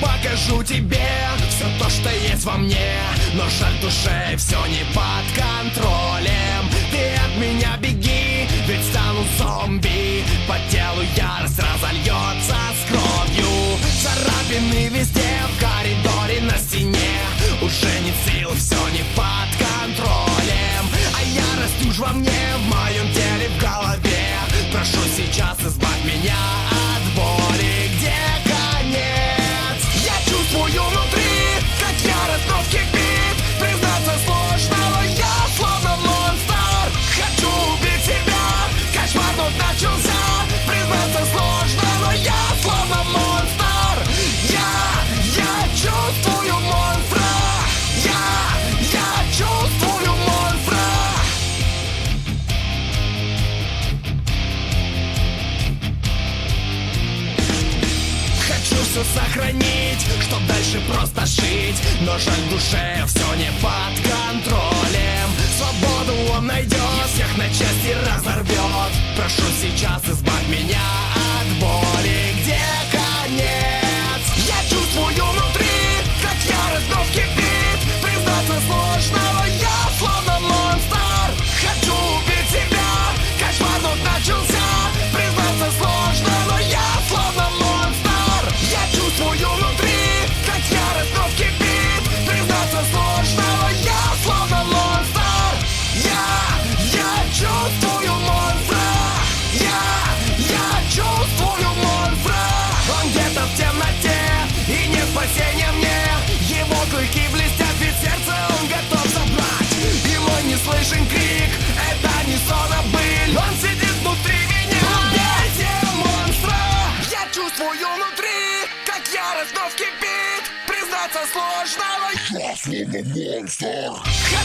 покажу тебе все то, что есть во мне Но жаль душе все не под контролем. Ты от меня беги, ведь стану зомби. По телу ярость разольется с кровью. Царапины везде, в коридоре, на стене. Уже не сил, все не под контролем. А ярость уж во мне, в моем теле, в голове. Прошу сейчас избавь все сохранить, чтоб дальше просто жить. Но жаль душе все не под контролем. Свободу он найдет, всех на части разорвет Прошу сейчас избавь чувствую внутри, как ярость вновь кипит. Признаться сложно, но Я словно монстр Хочу